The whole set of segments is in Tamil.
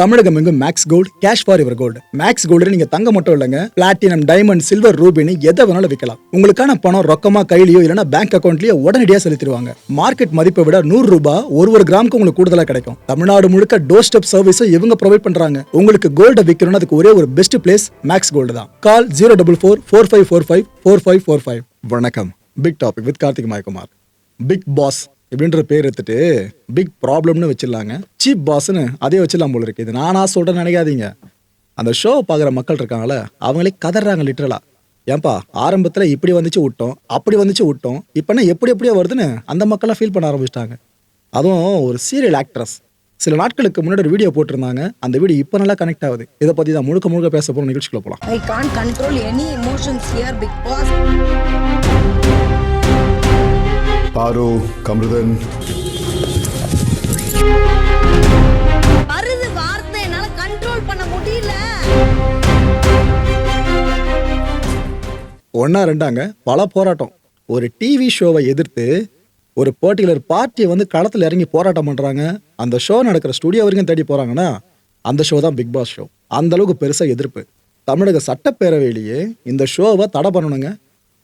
தமிழகம் எங்கும் max gold cash for your gold max gold நீங்க தங்க மட்டும் இல்லைங்க. பிளாட்டினம் டைமண்ட் சில்வர் ரூபினி எதை வேணாலும் விற்கலாம் உங்களுக்கான பணம் ரொக்கமா கையிலயோ இல்லைன்னா பேங்க் அக்கௌண்ட்லயோ உடனடியாக செலுத்திடுவாங்க. மார்க்கெட் மதிப்பை விட நூறு ரூபாய் ஒரு ஒரு கிராமுக்கு உங்களுக்கு கூடுதலா கிடைக்கும். தமிழ்நாடு முழுக்க டோர் ஸ்டெப் சர்வீஸும் இவங்க ப்ரொவைட் பண்றாங்க. உங்களுக்கு கோல்ட விற்கணும்னு அதுக்கு ஒரே ஒரு பெஸ்ட் பிளேஸ் மேக்ஸ் கோல்டு தான். Call zero double four four five four five four five four five வணக்கம். Big topic with Karthik Mayakumar Bigg Boss இப்படின்ற பேர் எடுத்துட்டு பிக் ப்ராப்ளம்னு வச்சிடலாங்க. சீப் பாஸ்னு அதே வச்சிடலாம் போல இருக்கு. இது நானா சொல்கிறேன்னு நினைக்காதீங்க. அந்த ஷோ பார்க்குற மக்கள் இருக்காங்களே அவங்களே கதறாங்க லிட்டரலா ஏன்பா ஆரம்பத்தில் இப்படி வந்துச்சு விட்டோம். அப்படி வந்துச்சு விட்டோம். இப்போனா எப்படி எப்படியோ வருதுன்னு அந்த மக்கள்லாம் ஃபீல் பண்ண ஆரம்பிச்சிட்டாங்க. அதுவும் ஒரு சீரியல் ஆக்ட்ரஸ் சில நாட்களுக்கு முன்னாடி ஒரு வீடியோ போட்டிருந்தாங்க. அந்த வீடியோ இப்போ நல்லா கனெக்ட் ஆகுது. இதை பற்றி தான் முழுக்க முழுக்க பேச போகிற நிகழ்ச்சிக்குள்ள போகலாம் I can control any any here Bigg Boss பாரு கமருதன். வருது வார்த்தை என்னால கண்ட்ரோல் பண்ண முடியல. ஒன்றா ரெண்டாங்க பல போராட்டம். ஒரு டிவி ஷோவை எதிர்த்து ஒரு பர்டிகுலர் பார்ட்டியை வந்து களத்தில் இறங்கி போராட்டம் பண்ணுறாங்க அந்த ஷோ நடக்கிற ஸ்டுடியோ வரைக்கும் தேடி போகிறாங்கன்னா அந்த ஷோ தான் பிக் பாஸ் ஷோ அந்த அளவுக்கு பெருசாக எதிர்ப்பு. தமிழக சட்டப்பேரவையிலேயே இந்த ஷோவை தடை பண்ணணுங்க.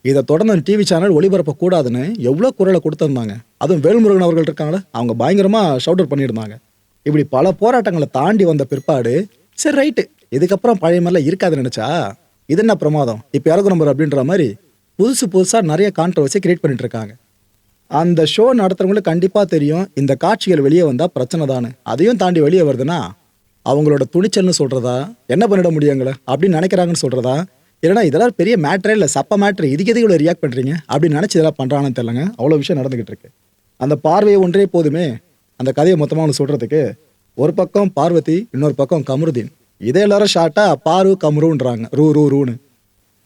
இதை தொடர்ந்து டிவி சேனல் ஒளிபரப்பக்கூடாதுன்னு எவ்வளோ குரலை கொடுத்துருந்தாங்க. அதுவும் வேல்முருகன் அவர்கள் இருக்காங்களே அவங்க பயங்கரமாக ஷவுட் அவுட் பண்ணியிருந்தாங்க. இப்படி பல போராட்டங்களை தாண்டி வந்த பிற்பாடு சரி ரைட்டு இதுக்கப்புறம் பழைய மாதிரிலாம் இருக்காதுன்னு நினச்சா இது என்ன பிரமாதம்? இப்போ இறகு நம்பர் அப்படின்ற மாதிரி புதுசு புதுசாக நிறைய கான்ட்ரவர்சி கிரியேட் பண்ணிட்டு இருக்காங்க. அந்த ஷோ நடத்துறவங்களுக்கு கண்டிப்பாக தெரியும் இந்த காட்சிகள் வெளியே வந்தால் பிரச்சனை தானே. அதையும் தாண்டி வெளியே வருதுன்னா அவங்களோட துணிச்சல்னு சொல்கிறதா என்ன பண்ணிட முடியுங்களே அப்படின்னு நினைக்கிறாங்கன்னு சொல்கிறதா ஏன்னா இதெல்லாம் பெரிய மேட்ரே இல்லை சப்ப மேட்ரு இதுக்கு எதுக்கு இவ்வளோ ரியாக்ட் பண்ணுறீங்க அப்படின்னு நினச்சி இதெல்லாம் பண்ணுறாங்கன்னு தெரியலங்க. அவ்வளோ விஷயம் நடந்துக்கிட்டு இருக்கு. அந்த பார்வையை ஒன்றே போதுமே அந்த கதையை மொத்தமாக ஒன்று சொல்கிறதுக்கு ஒரு பக்கம் பார்வதி இன்னொரு பக்கம் கமருதீன். இதே எல்லாரும் ஷார்ட்டாக பாரு கமருன்றாங்க. ரூ ரூ ரூன்னு.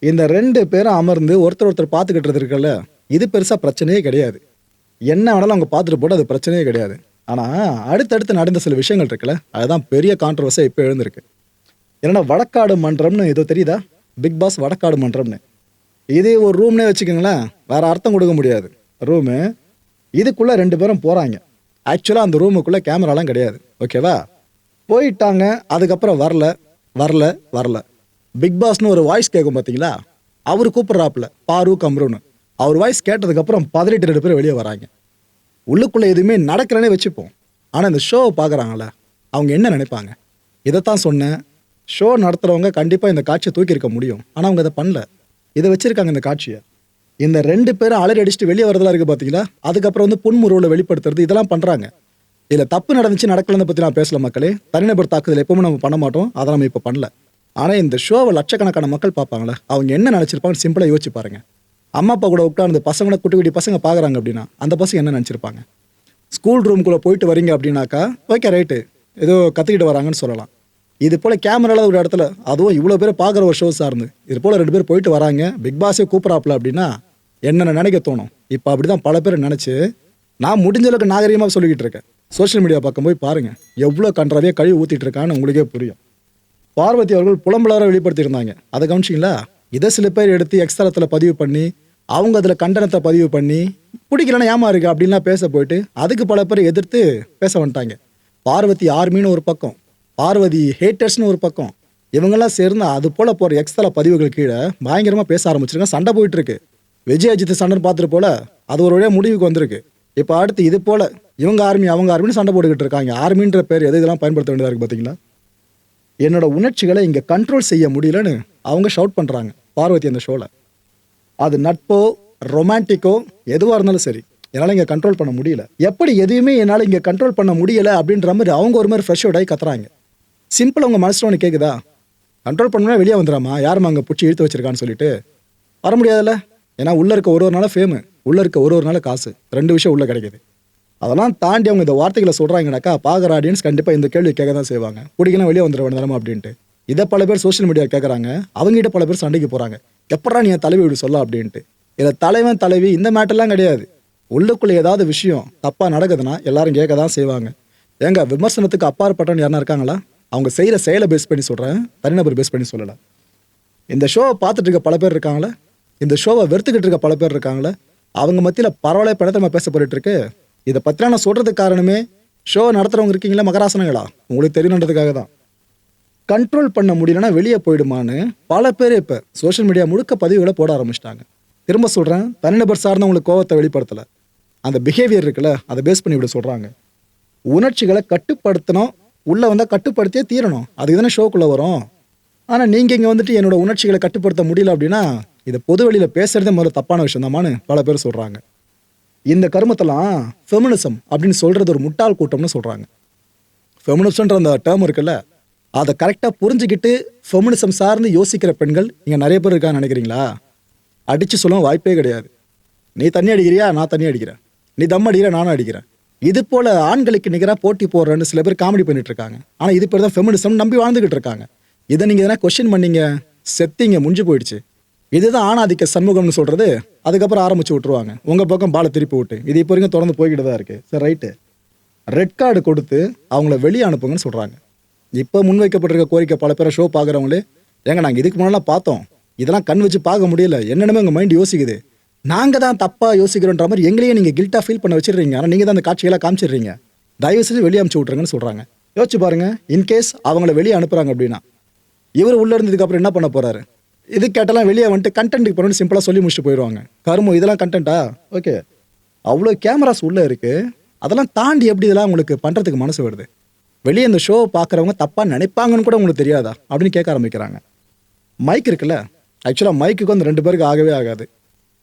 இந்த ரெண்டு பேரும் அமர்ந்து ஒருத்தர் ஒருத்தர் பார்த்துக்கிட்டு இருக்கல இது பெருசாக பிரச்சனையே கிடையாது. என்ன வேணாலும் அவங்க பார்த்துட்டு போட்டு அது பிரச்சனையே கிடையாது. ஆனால் அடுத்தடுத்து நடந்த சில விஷயங்கள் இருக்குல்ல அதுதான் பெரிய கான்ட்ரவர்ஸாக இப்போ எழுந்திருக்கு. என்னென்னா வடக்காடு மன்றம்னு ஏதோ தெரியுதா? பிக் பாஸ் வடக்காடு மன்றம்னு. இதே ஒரு ரூம்னே வச்சுக்கோங்களேன் வேறு அர்த்தம் கொடுக்க முடியாது. ரூமு இதுக்குள்ளே ரெண்டு பேரும் போகிறாங்க ஆக்சுவலாக அந்த ரூமுக்குள்ளே கேமராலாம் கிடையாது. ஓகேவா போயிட்டாங்க அதுக்கப்புறம் வரல வரல வரல. பிக் பாஸ்னு ஒரு வாய்ஸ் கேட்கும் பார்த்தீங்களா அவர் கூப்பிட்றாப்புல பாரு கம்ருன்னு. அவர் வாய்ஸ் கேட்டதுக்கப்புறம் பதினெட்டு ரெண்டு பேர் வெளியே வராங்க. உள்ளுக்குள்ளே எதுவுமே நடக்கிறனே வச்சுப்போம். ஆனால் இந்த ஷோவை பார்க்குறாங்களே அவங்க என்ன நினைப்பாங்க? இதைத்தான் சொன்னேன். ஷோ நடத்துகிறவங்க கண்டிப்பாக இந்த காட்சியை தூக்கியிருக்க முடியும். ஆனால் அவங்க அதை பண்ணல. இதை வச்சுருக்காங்க இந்த காட்சியை. இந்த ரெண்டு பேரும் அலறி அடிச்சுட்டு வெளியே வரதெல்லாம் இருக்குது பார்த்தீங்களா அதுக்கப்புறம் வந்து புன்முருவில் வெளிப்படுத்துறது இதெல்லாம் பண்ணுறாங்க இதில் தப்பு நடந்துச்சு நடக்கலன்னு பற்றி நான் பேசல மக்களே. தனிநபர் தாக்குதல் எப்பவுமே நம்ம பண்ண மாட்டோம். அதை நம்ம இப்போ பண்ணல. ஆனால் இந்த ஷோவை லட்சக்கணக்கான மக்கள் பார்ப்பாங்களே. அவங்க என்ன நினச்சிருப்பாங்கன்னு சிம்பிளாக யோசிச்சு பாருங்க. அம்மா அப்பா கூட உட்காந்து பசங்களை குட்டி குட்டி பசங்க பார்க்குறாங்க அப்படின்னா அந்த பசங்க என்ன நினச்சிருப்பாங்க? ஸ்கூல் ரூம்குள்ளே போயிட்டு வரீங்க அப்படின்னாக்கா ஓகே ரைட்டு ஏதோ கற்றுக்கிட்டு வராங்கன்னு சொல்லலாம். இது போல் கேமராவில் ஒரு இடத்துல அதுவும் இவ்வளோ பேர் பார்க்குற ஒரு ஷோ சார்ந்து. இது போல் ரெண்டு பேர் போயிட்டு வராங்க. பிக் பாஸே கூப்பிட்றாப்புல அப்படின்னா என்னென்ன நினைக்க தோணும்? இப்போ அப்படி தான் பல பேர் நினச்சி நான் முடிஞ்ச அளவுக்கு நாகரிகமாக சொல்லிக்கிட்டு இருக்கேன். சோஷியல் மீடியா பக்கம் போய் பாருங்கள் எவ்வளோ கன்றாவே கழுவி ஊற்றிட்டு இருக்கான்னு உங்களுக்கே புரியும். பார்வதி அவர்கள் புலம்பலார வெளிப்படுத்தியிருந்தாங்க. அதை கவனிச்சிங்களா? இதை சில பேர் எடுத்து எக்ஸ்தலத்தில் பதிவு பண்ணி அவங்க அதில் கண்டனத்தை பதிவு பண்ணி பிடிக்கலன்னா ஏமா இருக்கு அப்படின்லாம் பேச போயிட்டு அதுக்கு பல பேர் எதிர்த்து பேச வந்துட்டாங்க. பார்வதி ஆர்மின்னு ஒரு பக்கம். பார்வதி ஹேட்டர்ஸ்னு ஒரு பக்கம். இவங்கெல்லாம் சேர்ந்து அது போல் போகிற எக்ஸ்தல பதிவுகள் கீழே பயங்கரமாக பேச ஆரம்பிச்சிருக்காங்க. சண்டை போயிட்டு இருக்கு விஜய் அஜித் சண்டைன்னு பார்த்துட்டு போல அது ஒரு வழியாக முடிவுக்கு வந்திருக்கு. இப்போ அடுத்து இது போல் இவங்க ஆர்மி அவங்க ஆர்மின்னு சண்டை போட்டுக்கிட்டு இருக்காங்க. ஆர்மின்ற பேர் எது இதெல்லாம் பயன்படுத்த வேண்டியதாக இருக்குது பார்த்தீங்களா என்னோட உணர்ச்சிகளை இங்கே கண்ட்ரோல் செய்ய முடியலன்னு அவங்க ஷவுட் பண்ணுறாங்க பார்வதி அந்த ஷோவில் அது நட்போ ரொமான்டிக்கோ எதுவாக இருந்தாலும் சரி என்னால் இங்கே கண்ட்ரோல் பண்ண முடியல. எப்படி எதையுமே என்னால் இங்கே கண்ட்ரோல் பண்ண முடியல அப்படின்ற மாதிரி அவங்க ஒரு மாதிரி ஃப்ரெஷ் அவுட் ஆகி கத்துறாங்க. சிம்பிள் உங்கள் மனசில் ஒன்று கேட்குதா கண்ட்ரோல் பண்ணணும்னா வெளியே வந்துடாமா யாரும் அங்கே பிடிச்சி இழுத்து வச்சிருக்கான்னு சொல்லிட்டு. வர முடியாதுல்ல. ஏன்னா உள்ளே இருக்க ஒரு ஒரு நாளும் ஃபேமு உள்ளே இருக்க ஒரு ஒரு நாள் காசு. ரெண்டு விஷயம் உள்ளே கிடைக்குது. அதெல்லாம் தாண்டி அவங்க இந்த வார்த்தைகளை சொல்கிறாங்கனாக்கா பார்க்குற ஆடியன்ஸ் கண்டிப்பாக இந்த கேள்வி கேட்க தான் செய்வாங்க. பிடிக்கலாம் வெளியே வந்துட வேண்டாமா அப்படின்ட்டு. இதை பல பேர் சோஷியல் மீடியா கேட்குறாங்க அவங்ககிட்ட பல பேர் சண்டைக்கு போகிறாங்க எப்படா நீ என் தலைவி இப்படி சொல்ல அப்படின்ட்டு. இதில் தலைவன் தலைவி இந்த மேட்டர்லாம் கிடையாது. உள்ளுக்குள்ளே ஏதாவது விஷயம் தப்பாக நடக்குதுன்னா எல்லாரும் கேட்க தான் செய்வாங்க. ஏங்க விமர்சனத்துக்கு அப்பாற்பட்டவன் யாருனா இருக்காங்களா? அவங்க செய்கிற செயலை பேஸ் பண்ணி சொல்கிறேன் தனிநபர் பேஸ் பண்ணி சொல்லலை. இந்த ஷோவை பார்த்துட்டு இருக்க பல பேர் இருக்காங்களே இந்த ஷோவை வெறுத்துக்கிட்டு இருக்க பல பேர் இருக்காங்களே அவங்க மத்தியில் பரவாயில்ல படத்தை பேச போயிட்டு இருக்கு. இதை பற்றிலாம் நான் சொல்கிறதுக்கு காரணமே ஷோ நடத்துகிறவங்க இருக்கீங்களா மகராசனங்களா? உங்களுக்கு தெரியணுன்றதுக்காக தான். கண்ட்ரோல் பண்ண முடியலன்னா வெளியே போயிடுமான்னு பல பேர் இப்போ சோஷியல் மீடியா முழுக்க பதிவுகளை போட ஆரம்பிச்சிட்டாங்க. திரும்ப சொல்கிறேன் தனிநபர் சார்ந்தவங்களுக்கு கோவத்தை வெளிப்படுத்தலை. அந்த பிஹேவியர் இருக்குல்ல அதை பேஸ் பண்ணி இப்படி சொல்கிறாங்க உணர்ச்சிகளை கட்டுப்படுத்தணும் உள்ளே வந்தால் கட்டுப்படுத்தியே தீரணும். அதுக்கு தானே ஷோக்குள்ளே வரும். ஆனால் நீங்கள் இங்கே வந்துட்டு என்னோட உணர்ச்சிகளை கட்டுப்படுத்த முடியல அப்படின்னா இதை பொது வெளியில் பேசுகிறதே முதல்ல தப்பான விஷயம் பல பேர் சொல்கிறாங்க இந்த கருமத்தெல்லாம் ஃபெமினிசம் அப்படின்னு சொல்கிறது ஒரு முட்டாள் கூட்டம்னு சொல்கிறாங்க ஃபெமினிசம்ன்ற அந்த டேர்ம் இருக்குல்ல அதை கரெக்டாக புரிஞ்சுக்கிட்டு ஃபெமினிசம் சார்ந்து யோசிக்கிற பெண்கள் இங்கே நிறைய பேர் இருக்கான்னு நினைக்கிறீங்களா? அடித்து சொல்ல வாய்ப்பே கிடையாது. நீ தண்ணி அடிக்கிறியா? நான் தண்ணி அடிக்கிறேன். நீ தம் அடிக்கிற நானும் அடிக்கிறேன். இது போல ஆண்களுக்கு நிகராக போட்டி போடுறேன்னு சில பேர் காமெடி பண்ணிட்டு இருக்காங்க. ஆனால் இது பேர் தான் ஃபெமினிசம் நம்பி வாழ்ந்துகிட்டு இருக்காங்க. இதை நீங்கள் எதனா கொஸ்டின் பண்ணீங்க? செத்திங்க முடிஞ்சு போயிடுச்சு. இதுதான் ஆணாதிக்க சண்முகம்னு சொல்கிறது அதுக்கப்புறம் ஆரம்பிச்சு விட்டுருவாங்க. உங்கள் பக்கம் பாலை திருப்பி விட்டு. இது இப்போ வரைக்கும் தொடர்ந்து போய்கிட்டு தான் இருக்குது சரி ரைட்டு ரெட் கார்டு கொடுத்து அவங்கள வெளியே அனுப்புங்கன்னு சொல்கிறாங்க இப்போ முன்வைக்கப்பட்டிருக்க கோரிக்கை பல பேரை ஷோ பார்க்குறவங்களே ஏங்க நாங்கள் இதுக்கு முன்னாலாம் பார்த்தோம். இதெல்லாம் கண் வச்சு பார்க்க முடியல. என்னென்னமே உங்கள் மைண்ட் யோசிக்குது. நாங்கள் தான் தப்பாக யோசிக்கிறோன்ற மாதிரி எங்களையே நீங்கள் கில்ட்டாக ஃபீல் பண்ண வச்சிடுறீங்க. ஆனால் நீங்கள் தான் அந்த காட்சிகளை காமிச்சிடுறீங்க. தயவு செஞ்சு வெளியே அனுப்பிச்சு விட்ருங்கன்னு சொல்கிறாங்க யோசிச்சு பாருங்க இன்கேஸ் அவங்கள வெளியே அனுப்புகிறாங்க அப்படின்னா இவர் உள்ளே இருந்ததுக்கப்புறம் என்ன பண்ண போகிறாரு இது கேட்டெல்லாம் வெளியே வந்துட்டு கண்டென்ட்டுக்கு போகணும்னு சிம்பிளாக சொல்லி முடிச்சுட்டு போயிடுவாங்க. கருமோ இதெல்லாம் கண்டென்ட்டா ஓகே அவ்வளோ கேமராஸ் உள்ளே இருக்குது அதெல்லாம் தாண்டி எப்படி இதெல்லாம் உங்களுக்கு பண்ணுறதுக்கு மனசு வருது? வெளியே இந்த ஷோ பார்க்குறவங்க தப்பாக நினைப்பாங்கன்னு கூட உங்களுக்கு தெரியாதா? அப்படின்னு கேட்க ஆரம்பிக்கிறாங்க. மைக் இருக்குல்ல? ஆக்சுவலாக மைக்குக்கு வந்து ரெண்டு பேருக்கு ஆகவே ஆகாது.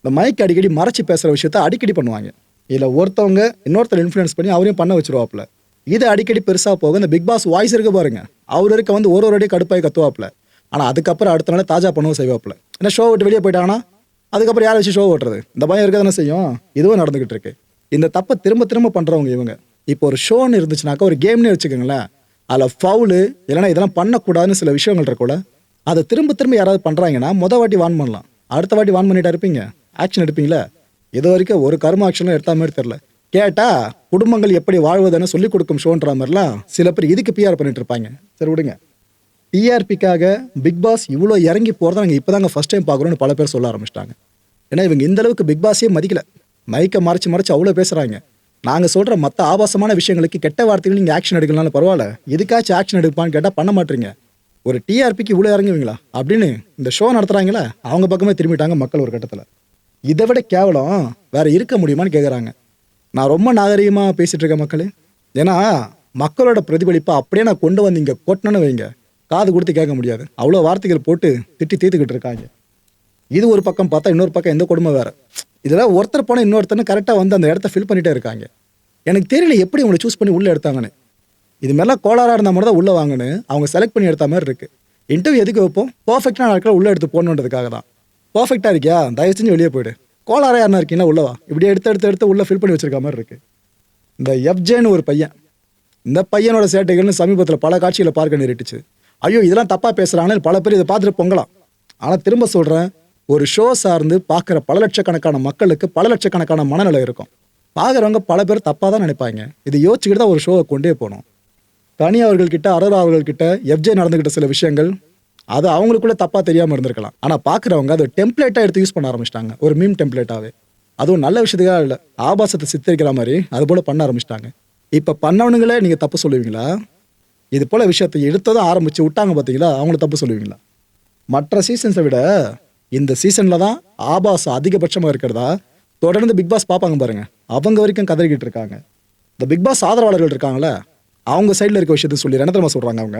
இந்த மைக் அடிக்கடி மறைச்சி பேசுகிற விஷயத்த அடிக்கடி பண்ணுவாங்க. இதில் ஒருத்தவங்க இன்னொருத்தர் இன்ஃப்ளூயன்ஸ் பண்ணி அவரையும் பண்ண வச்சிருவாப்புல. இது அடிக்கடி பெருசாக போக இந்த பிக் பாஸ் வாய்ஸ் இருக்க பாருங்க. அவர் இருக்க வந்து ஒரு ஒரு அடி கடுப்பாய் கத்துவாப்புல. ஆனால் அதுக்கப்புறம் அடுத்த நாள் தாஜா பண்ணவும் செய்வாப்புல. ஏன்னா ஷோ விட்டு வெளியே போயிட்டாங்கன்னா அதுக்கப்புறம் யாரை வச்சு ஷோ ஓட்டுறது? இந்த பயம் இருக்க தானே செய்யும்? இதுவும் நடந்துகிட்டு இருக்கு. இந்த தப்பை திரும்ப திரும்ப பண்ணுறவங்க இவங்க. இப்போ ஒரு ஷோன்னு இருந்துச்சுனாக்கா ஒரு கேம்னே வச்சுக்கோங்களேன். அதில் ஃபவுலு இல்லைன்னா இதெல்லாம் பண்ணக்கூடாதுன்னு சில விஷயங்கள் இருக்குல்ல அதை திரும்ப திரும்ப யாராவது பண்ணுறாங்கன்னா மொதல் வாட்டி வான் பண்ணலாம். அடுத்த வாட்டி வான் பண்ணிட்டா இருப்பீங்க. ஆக்ஷன் எடுப்பீங்களா? இது வரைக்கும் ஒரு கர்ம ஆக்ஷனும் எடுத்த மாதிரி தெரில கேட்டா குடும்பங்கள் எப்படி வாழ்வதுன்னு சொல்லிக் கொடுக்கும் ஷோன்ற மாதிரிலாம் சில பேர் இதுக்கு பிஆர் பண்ணிட்டு இருப்பாங்க. சரி விடுங்க. டிஆர்பிக்காக பிக் பாஸ் இவ்வளோ இறங்கி போகிறத நாங்கள் இப்போ தாங்க ஃபஸ்ட் டைம் பார்க்குறோன்னு பல பேர் சொல்ல ஆரம்பிச்சிட்டாங்க. ஏன்னா இவங்க இந்த அளவுக்கு பிக் பாஸே மதிக்கல. மைக்கை மறைச்சு மறைச்சு அவ்வளோ பேசுகிறாங்க நாங்கள் சொல்கிற மற்ற ஆபாசமான விஷயங்களுக்கு கெட்ட வார்த்தைகள் நீங்கள் ஆக்ஷன் எடுக்கலாம்னு பரவாயில்ல. எதுக்காச்சும் ஆக்ஷன் எடுப்பான்னு கேட்டால் பண்ண மாட்டீங்க. ஒரு டிஆர்பிக்கு இவ்வளோ இறங்குவீங்களா? அப்படின்னு இந்த ஷோ நடத்துகிறாங்களே அவங்க பக்கமே திரும்பிட்டாங்க மக்கள் ஒரு கட்டத்தில். இதை விட கேவலம் வேற இருக்க முடியுமான்னு கேட்குறாங்க நான் ரொம்ப நாகரிகமாக பேசிட்டு இருக்கேன் மக்களே. ஏன்னா மக்களோட பிரதிபலிப்பை அப்படியே நான் கொண்டு வந்து இங்கே கொட்டணும்னு வைங்க காது கொடுத்து கேட்க முடியாது. அவ்வளோ வார்த்தைகள் போட்டு திட்டி தீர்த்துக்கிட்டு இருக்காங்க. இது ஒரு பக்கம் பார்த்தா இன்னொரு பக்கம் எந்த குடும்பம் வேற. இதெல்லாம் ஒருத்தர் போனால் இன்னொருத்தனை கரெக்டாக வந்து அந்த இடத்த ஃபில் பண்ணிகிட்டே இருக்காங்க. எனக்கு தெரியல எப்படி உங்களை சூஸ் பண்ணி உள்ளே எடுத்தாங்கன்னு. இது மாதிரிலாம் கோளாறாக இருந்தால் மட்டும் தான் உள்ளே வாங்கன்னு அவங்க செலக்ட் பண்ணி எடுத்த மாதிரி இருக்குது இன்டர்வியூ எதுக்கு வைப்போம்? பர்ஃபெக்டான ஆட்களை உள்ளே எடுத்து போடணுன்றதுக்காக தான் பர்ஃபெக்டாக இருக்கியா? தயவு செஞ்சு வெளியே போயிடு. கோளாறாக யாருனா இருக்கீங்கன்னா உள்ளவா இப்படி எடுத்து எடுத்து எடுத்து உள்ளே ஃபில் பண்ணி வச்சிருக்க மாதிரி இருக்கு. இந்த எஃப்ஜேன்னு ஒரு பையன். இந்த பையனோட சேட்டைகள்னு சமீபத்தில் பல காட்சிகளை பார்க்க நேரிட்டுச்சு. ஐயோ இதெல்லாம் தப்பாக பேசுகிறாங்கன்னு பல பேர் இதை பார்த்துட்டு பொங்கலாம். ஆனால் திரும்ப சொல்கிறேன் ஒரு ஷோ சார்ந்து பார்க்குற பல லட்சக்கணக்கான மக்களுக்கு பல லட்சக்கணக்கான மனநிலை இருக்கும். பார்க்குறவங்க பல பேர் தப்பாக தான் நினைப்பாங்க. இது யோசிச்சுக்கிட்டு தான் ஒரு ஷோவை கொண்டே போகணும். தனி அவர்கள்கிட்ட அரோரா அவர்கள்கிட்ட எஃப்ஜே நடந்துக்கிட்ட சில விஷயங்கள் அது அவங்களுக்குள்ள தப்பாக தெரியாமல் இருந்திருக்கலாம். ஆனால் பார்க்குறவங்க அதை டெம்ப்ளேட்டாக எடுத்து யூஸ் பண்ண ஆரம்பிச்சிட்டாங்க. ஒரு மீம் டெம்ப்ளேட்டாகவே அதுவும் நல்ல விஷயத்துக்காக இல்லை ஆபாசத்தை சித்தரிக்கிற மாதிரி அது போல் பண்ண ஆரம்பிச்சிட்டாங்க. இப்போ பண்ணவனுங்களே நீங்கள் தப்பு சொல்லுவீங்களா? இது போல் விஷயத்தை எடுத்ததும் ஆரம்பித்து விட்டாங்க பார்த்தீங்களா அவங்கள தப்பு சொல்லுவீங்களா? மற்ற சீசன்ஸை விட இந்த சீசனில் தான் ஆபாசம் அதிகபட்சமாக இருக்கிறதா? தொடர்ந்து பிக் பாஸ் பார்ப்பாங்க பாருங்கள் அவங்க வரைக்கும் கதறிக்கிட்டு இருக்காங்க. இந்த பிக் பாஸ் ஆதரவாளர்கள் இருக்காங்களே அவங்க சைடில் இருக்க விஷயத்த சொல்லி என்ன தெரியுமா சொல்கிறாங்க அவங்க.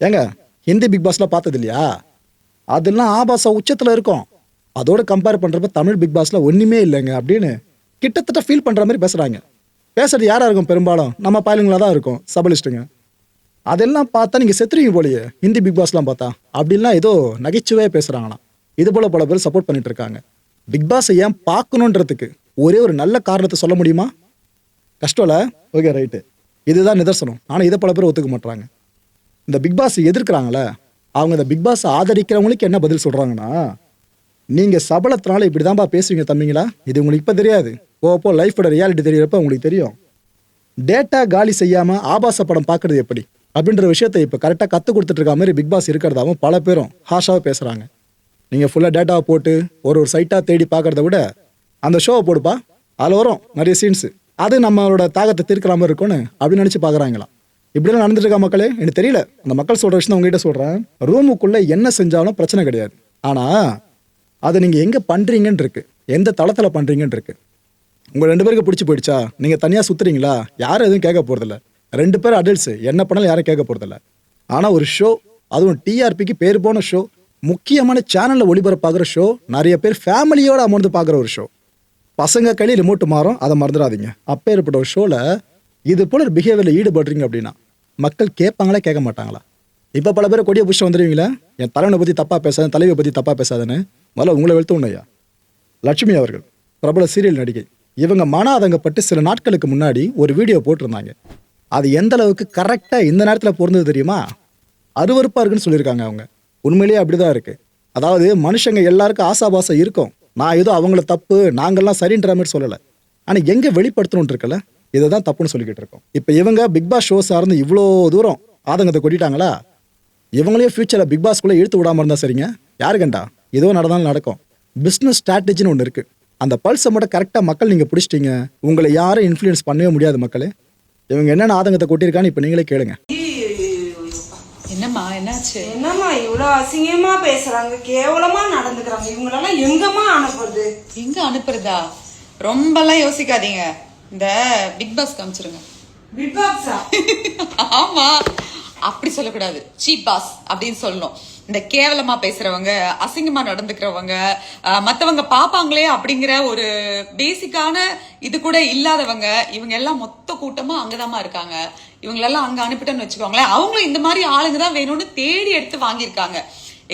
ஏங்க ஹிந்தி பிக் பாஸ்லாம் பார்த்தது இல்லையா அதெல்லாம் ஆபாசம் உச்சத்தில் இருக்கும். அதோட கம்பேர் பண்ணுறப்ப தமிழ் பிக் பாஸில் ஒன்றுமே இல்லைங்க அப்படின்னு கிட்டத்தட்ட ஃபீல் பண்ணுற மாதிரி பேசுகிறாங்க பேசுறது யாராக இருக்கும் பெரும்பாலும்? நம்ம பயலுங்களாக தான் இருக்கும் சபலிஸ்ட்டுங்க. அதெல்லாம் பார்த்தா நீங்கள் செத்துருவீங்க போலியே ஹிந்தி பிக் பாஸ்லாம் பார்த்தா. அப்படின்லாம் ஏதோ நகைச்சுவையாக பேசுகிறாங்களாம் இது போல் பல பேர் சப்போர்ட் பண்ணிட்டு இருக்காங்க. பிக் பாஸை ஏன் பார்க்கணுன்றதுக்கு ஒரே ஒரு நல்ல காரணத்தை சொல்ல முடியுமா? கஷ்டம்ல? ஓகே ரைட்டு இதுதான் நிதர்சனம். ஆனால் இதை பல பேர் ஒத்துக்க மாட்றாங்க. இந்த பிக் பாஸ் எதிர்க்கிறாங்களே அவங்க இந்த பிக் பாஸ் ஆதரிக்கிறவங்களுக்கு என்ன பதில் சொல்கிறாங்கன்னா நீங்கள் சபலத்தினால இப்படி தான்ப்பா பேசுவீங்க தம்பிங்களா? இது உங்களுக்கு இப்போ தெரியாது. ஓப்போ போ லைஃபோட ரியாலிட்டி தெரியறப்ப உங்களுக்கு தெரியும். டேட்டா காலி செய்யாமல் ஆபாச படம் பார்க்குறது எப்படி? அப்படின்ற விஷயத்தை இப்போ கரெக்டாக கற்றுக் கொடுத்துட்டு இருக்க மாதிரி பிக் பாஸ் இருக்கிறதாவும் பல பேரும் ஹாஷாக பேசுகிறாங்க நீங்கள் ஃபுல்லாக டேட்டாவை போட்டு ஒரு ஒரு சைட்டாக தேடி பார்க்குறத விட அந்த ஷோவை போடுப்பா அதில் வரும் நிறைய சீன்ஸு அது நம்மளோட தாகத்தை தீர்க்கிற மாதிரி இருக்கும்னு அப்படின்னு நினச்சி பார்க்குறாங்களாம். இப்படிலாம் நடந்துட்டு இருக்கா மக்களே? எனக்கு தெரியல. அந்த மக்கள் சொல்ற விஷயம் உங்ககிட்ட சொல்றேன். ரூமுக்குள்ள என்ன செஞ்சாலும் பிரச்சனை கிடையாது. ஆனா அதை நீங்க எங்க பண்றீங்கன்னு இருக்கு. எந்த தளத்தில் பண்றீங்கன்னு இருக்கு. உங்க ரெண்டு பேருக்கு பிடிச்சி போயிடுச்சா? நீங்க தனியா சுத்துறீங்களா? யாரும் எதுவும் கேட்க போறதில்ல. ரெண்டு பேரும் அடல்ட்ஸ் என்ன பண்ணாலும் யாரும் கேட்க போறதில்ல. ஆனா ஒரு ஷோ அதுவும் டிஆர்பிக்கு பேர் போன ஷோ முக்கியமான சேனல்ல ஒளிபரப்பாகிற ஷோ நிறைய பேர் ஃபேமிலியோட அமர்ந்து பார்க்குற ஒரு ஷோ பசங்க கையில் ரிமோட் மாறும். அதை மறந்துடாதீங்க. அப்பேற்பட்ட ஒரு ஷோவில் இது போல பிஹேவியரில் ஈடுபடுறீங்க அப்படின்னா மக்கள் கேட்பாங்களா கேட்க மாட்டாங்களா இப்போ பல பேர் கொடியை புஷ்டம் வந்துடுவீங்களா என் தலைவனை பற்றி தப்பாக பேசாத தலைவியை பற்றி தப்பாக பேசாதுன்னு. முதல்ல உங்களை வெளுத்து உண்ணையா லட்சுமி அவர்கள் பிரபல சீரியல் நடிகை. இவங்க மன அதங்கப்பட்டு சில நாட்களுக்கு முன்னாடி ஒரு வீடியோ போட்டிருந்தாங்க. அது எந்த அளவுக்கு கரெக்டாக இந்த நேரத்தில் பொருந்தது தெரியுமா? அருவருப்பாக இருக்குன்னு சொல்லியிருக்காங்க அவங்க. உண்மையிலேயே அப்படிதான் இருக்குது அதாவது மனுஷங்க எல்லாருக்கும் ஆசாபாசம் இருக்கும். நான் ஏதோ அவங்கள தப்பு நாங்கள்லாம் சரின்ற மாதிரி சொல்லலை. ஆனால் எங்கே வெளிப்படுத்தணும்னு இருக்கல இதை தான் தப்புன்னு சொல்லிக்கிட்டு இருக்கோம் இப்போ இவங்க பிக் பாஸ் ஷோ சார்ந்து இவ்வளோ தூரம் ஆதங்கத்தை கொட்டிட்டாங்களா? இவங்களே ஃபியூச்சரில் பிக் பாஸ்க்குள்ளே இழுத்து விடாம இருந்தா சரிங்க? யாரு கண்டா? ஏதோ நடந்தாலும் நடக்கும். பிஸ்னஸ் ஸ்ட்ராட்டஜின்னு ஒன்று இருக்கு. அந்த பல்ஸை மட்டும் கரெக்டாக மக்கள் நீங்கள் பிடிச்சிட்டீங்க. உங்களை யாரும் இன்ஃப்ளூயன்ஸ் பண்ணவே முடியாது மக்களே. இவங்க என்னென்ன ஆதங்கத்தை கொட்டியிருக்கான்னு இப்போ நீங்களே கேளுங்க. என்னம்மா என்னாச்சு? என்னம்மா இவ்வளோ அசிங்கமா பேசுறாங்க. கேவலமா நடந்துக்கிறாங்க. இவங்களெல்லாம் எங்கம்மா அனுப்புறது? எங்க அனுப்புறதா? ரொம்பலாம் யோசிக்காதீங்க. இந்த பிக் பாஸ் காமிச்சிருங்க. பிக் பாக்ஸா ஆமா. அப்படி சொல்லக்கூடாது. சீப் பாஸ் அப்படின்னு சொல்லணும். இந்த கேவலமா பேசுறவங்க அசிங்கமா நடந்துக்கிறவங்க மத்தவங்க பாப்பாங்களே அப்படிங்கிற ஒரு பேசிக்கான இது கூட இல்லாதவங்க இவங்க எல்லாம் மொத்த கூட்டமா அங்கதாம்மா இருக்காங்க. இவங்களெல்லாம் அங்க அனுப்பிட்டோன்னு வச்சுக்கோங்களேன். அவங்களும் இந்த மாதிரி ஆளுங்க தான் வேணும்னு தேடி எடுத்து வாங்கியிருக்காங்க.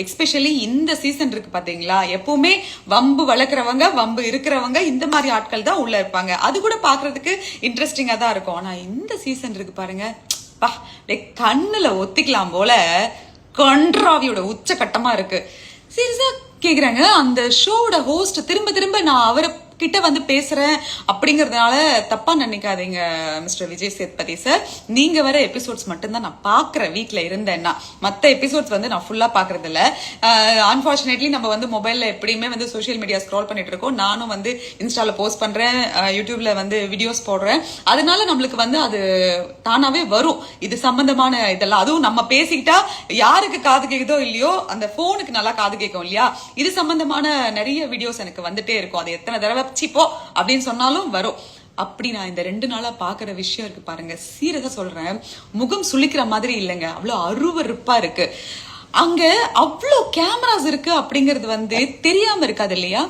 எக்ஸ்பெஷலி இந்த சீசன் இருக்கு பாத்தீங்களா? எப்பவுமே வம்பு வளர்க்குறவங்க வம்பு இருக்கிறவங்க இந்த மாதிரி ஆட்கள் தான் உள்ள இருப்பாங்க. அது கூட பாக்குறதுக்கு இன்ட்ரெஸ்டிங்கா தான் இருக்கும். ஆனா இந்த சீசன் இருக்கு பாருங்க. பா லைக் கண்ணுல ஒத்திக்கலாம் போல கன்றாவியோட உச்சகட்டமா இருக்கு. சீரியஸா கேக்குறாங்க. அந்த ஷோவோட ஹோஸ்ட் திரும்ப திரும்ப நான் அவரை கிட்ட வந்து பேசுறேன் அப்படிங்கறதுனால தப்பா நினைக்காதீங்க மிஸ்டர் விஜய் சேத்பதி சார். நீங்க வர எபிசோட்ஸ் மட்டும்தான் நான் பாக்குறேன் வீட்டில் இருந்தேன்னா. மத்த எபிசோட்ஸ் வந்து நான் ஃபுல்லா பாக்குறது இல்ல அன்பார்ச்சுனேட்லி நம்ம வந்து மொபைல்ல எப்படியுமே வந்து சோஷியல் மீடியா ஸ்க்ரோல் பண்ணிட்டு இருக்கோம். நானும் வந்து இன்ஸ்டால போஸ்ட் பண்றேன் அஹ், யூடியூப்ல வந்து வீடியோஸ் போடுறேன். அதனால நம்மளுக்கு வந்து அது தானாவே வரும். இது சம்பந்தமான இதெல்லாம். அதுவும் நம்ம பேசிக்கிட்டா யாருக்கு காது கேக்குதோ இல்லையோ அந்த போனுக்கு நல்லா காது கேட்கும் இல்லையா? இது சம்பந்தமான நிறைய வீடியோஸ் எனக்கு வந்துட்டே இருக்கும். அது எத்தனை தடவை சிப்போ அப்படின்னு சொன்னாலும் வரும். அப்படி நான் இந்த ரெண்டு நாளா பாக்குற விஷயம் இருக்கு பாருங்க. சீரக சொல்றேன். முகம் சுளிக்கிற மாதிரி இல்லைங்க. அவ்வளவு அருவருப்பா இருக்கு. அங்க அவ்வளோ கேமராஸ் இருக்கு அப்படிங்கிறது வந்து தெரியாம இருக்காது இல்லையா?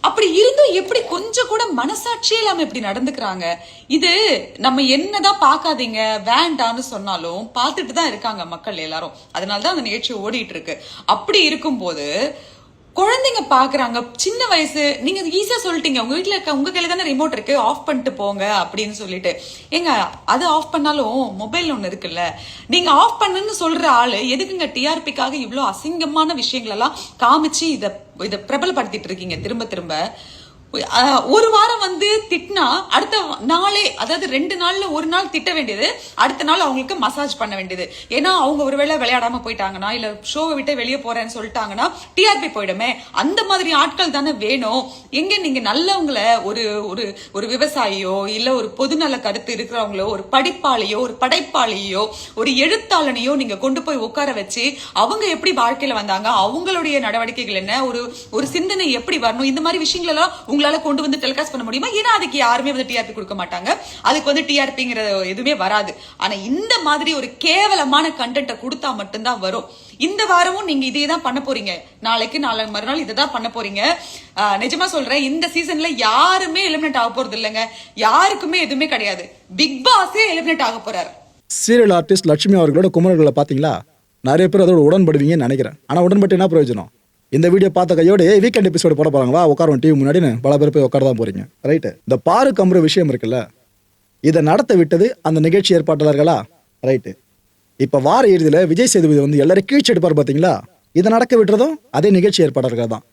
அப்படி இருந்தும் எப்படி கொஞ்சம் கூட மனசாட்சியே இல்லாம இப்படி நடந்துக்கிறாங்க? இது நம்ம என்னதான் பார்க்காதீங்க வேண்டான்னு சொன்னாலும் பார்த்துட்டு தான் இருக்காங்க மக்கள் எல்லாரும். அதனாலதான் அந்த நிகழ்ச்சி ஓடிட்டு இருக்கு. அப்படி இருக்கும்போது குழந்தைங்க பாக்குறாங்க சின்ன வயசு நீங்க ஈஸியா சொல்லிட்டீங்க. உங்க வீட்டுல இருக்க உங்க கையில தானே ரிமோட் இருக்கு ஆஃப் பண்ணிட்டு போங்க அப்படின்னு சொல்லிட்டு. ஏங்க அது ஆஃப் பண்ணாலும் மொபைல் ஒண்ணு இருக்குல்ல. நீங்க ஆஃப் பண்ணுன்னு சொல்ற ஆளு எதுக்குங்க டிஆர்பிக்காக இவ்வளோ அசிங்கமான விஷயங்கள் எல்லாம் காமிச்சு இத இதை பிரபலப்படுத்திட்டு இருக்கீங்க? திரும்ப திரும்ப. ஒரு வாரம் வந்து திட்டினா அடுத்த நாளே அதாவது ரெண்டு நாள்ல ஒரு நாள் திட்ட வேண்டியது அடுத்த நாள் அவங்களுக்கு மசாஜ் பண்ண வேண்டியது. ஏன்னா அவங்க ஒருவேளை விளையாடாம போயிட்டாங்கன்னா இல்ல ஷோவை விட்டு வெளியே போறேன்னு சொல்லிட்டாங்கன்னா டிஆர்பி போயிடுமே. அந்த மாதிரி ஆட்கள் தானே வேணும். எங்க நீங்க நல்லவங்கள ஒரு ஒரு ஒரு விவசாயியோ இல்ல ஒரு பொதுநல கருத்து இருக்கிறவங்களோ ஒரு படிப்பாளியோ ஒரு படைப்பாளியோ ஒரு எழுத்தாளனையோ நீங்க கொண்டு போய் உட்கார வச்சு அவங்க எப்படி வாழ்க்கையில வந்தாங்க அவங்களுடைய நடவடிக்கைகள் என்ன ஒரு ஒரு சிந்தனை எப்படி வரணும் இந்த மாதிரி விஷயங்கள் எல்லாம் உங்களால கொண்டு வந்து டெலிகாஸ்ட் பண்ண முடியுமா? ஏன்னா அதுக்கு யாருமே வந்து டிஆர்பி கொடுக்க மாட்டாங்க. அதுக்கு வந்து டிஆர்பிங்கிற எதுவுமே வராது. ஆனா இந்த மாதிரி ஒரு கேவலமான கண்டென்ட்டை கொடுத்தா மட்டும்தான் வரும். இந்த வாரமும் நீங்க இதே தான் பண்ண போறீங்க. நாளைக்கு நாளை மறுநாள் இதை தான் பண்ண போறீங்க. ஆஹ் நிஜமா சொல்றேன் இந்த சீசன்ல யாருமே எலிமினேட் ஆக போறது இல்லைங்க. யாருக்குமே எதுவுமே கிடையாது. பிக் பாஸே எலிமினேட் ஆக போறாரு. சீரியல் ஆர்டிஸ்ட் லட்சுமி அவர்களோட குமரர்களை பார்த்தீங்களா? நிறைய பேர் அதோட உடன்படுவீங்கன்னு நினைக்கிறேன். ஆனா உடன்பட்டு என்ன பிரயோஜனம்? இந்த வீடியோ பார்த்த கையோட வீக்கெண்ட் எபிசோடு போட போகிறாங்களா உட்காரும் டிவி முன்னாடின்னு பல பேர் போய் உட்கார தான் போறீங்க. ரைட்டு இந்த பாரு கம்புற விஷயம் இருக்குல்ல? இதை நடத்த விட்டது அந்த நிகழ்ச்சி ஏற்பாட்டாளர்களா? ரைட்டு இப்போ வார இறுதியில் விஜய் சேதுபதி வந்து எல்லாரும் கீழ்ச்சி எடுப்பார் பார்த்தீங்களா இதை நடக்க விட்டுறதும் அதே நிகழ்ச்சி ஏற்பாட்டாளர்கள் தான்.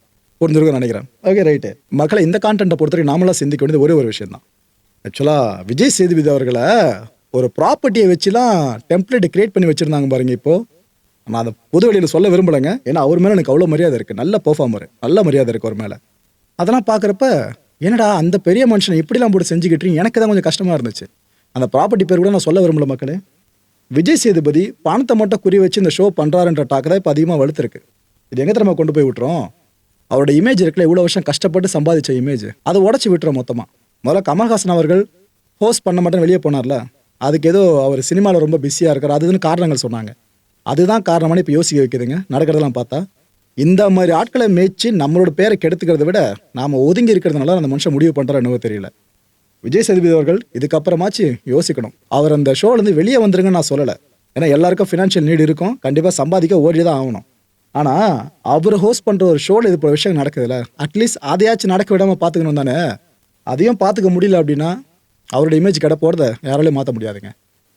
புரிஞ்சிருக்கும்னு நினைக்கிறேன். ஓகே ரைட்டு மக்களை இந்த கான்டென்ட்டை பொறுத்தவரைக்கும் நாமளாக சிந்திக்க வேண்டியது ஒரே ஒரு விஷயம் தான் ஆக்சுவலாக விஜய் சேதுபதி அவர்களை ஒரு ப்ராப்பர்ட்டியை வச்சுலாம் டெம்ப்ளேட் கிரியேட் பண்ணி வச்சுருந்தாங்க பாருங்க இப்போது நான் அதை பொது வெளியில் சொல்ல விரும்பலைங்க. ஏன்னா அவர் மேலே எனக்கு அவ்வளோ மரியாதை இருக்குது நல்ல பெர்ஃபார்மர் நல்ல மரியாதை இருக்குது அவர் மேலே. அதெல்லாம் பார்க்குறப்ப என்னடா அந்த பெரிய மனுஷனை இப்படிலாம் போட்டு செஞ்சுக்கிட்டு எனக்கு தான் கொஞ்சம் கஷ்டமாக இருந்துச்சு. அந்த ப்ராப்பர்ட்டி பேர் கூட நான் சொல்ல விரும்பல மக்களே. விஜய் சேதுபதி பணத்தை மட்டும் குறி வச்சு இந்த ஷோ பண்ணுறாருன்ற டாக்கு தான் இப்போ அதிகமாக வலுத்துருக்கு. இது எங்கே நம்ம கொண்டு போய் விட்டுறோம்? அவரோட இமேஜ் இருக்குல்ல இவ்வளோ வருஷம் கஷ்டப்பட்டு சம்பாதிச்ச இமேஜ் அதை உடச்சி விட்டுறோம் மொத்தமாக முதல்ல கமல்ஹாசன் அவர்கள் ஹோஸ்ட் பண்ண மட்டும் வெளியே போனார்ல. அதுக்கு ஏதோ அவர் சினிமாவில் ரொம்ப பிஸியாக இருக்கார். அதுன்னு காரணங்கள் சொன்னாங்க. அதுதான் காரணமான இப்போ யோசிக்க வைக்குதுங்க நடக்கிறதெல்லாம் பார்த்தா இந்த மாதிரி ஆட்களை மேய்ச்சி நம்மளோட பேரை கெடுத்துக்கிறத விட நாம் ஒதுங்கி இருக்கிறதுனால அந்த மனுஷன் முடிவு பண்ணுறாரு என்னவோ தெரியல. விஜய் சேதுபதி அவர்கள் இதுக்கப்புறமாச்சு யோசிக்கணும். அவர் அந்த ஷோலேருந்து வெளியே வந்துருங்கன்னு நான் சொல்லலை. ஏன்னா எல்லாருக்கும் ஃபினான்ஷியல் நீடு இருக்கும். கண்டிப்பாக சம்பாதிக்க ஓடி தான் ஆகணும். ஆனால் அவர் ஹோஸ்ட் பண்ணுற ஒரு ஷோவில் இது போல விஷயம் நடக்குதுல்ல? அட்லீஸ்ட் அதையாச்சும் நடக்க விடாமல் பார்த்துக்கணும் தானே? அதையும் பார்த்துக்க முடியல அப்படின்னா அவரோட இமேஜ் கிட போகிறத யாராலையும் மாற்ற முடியாதுங்க.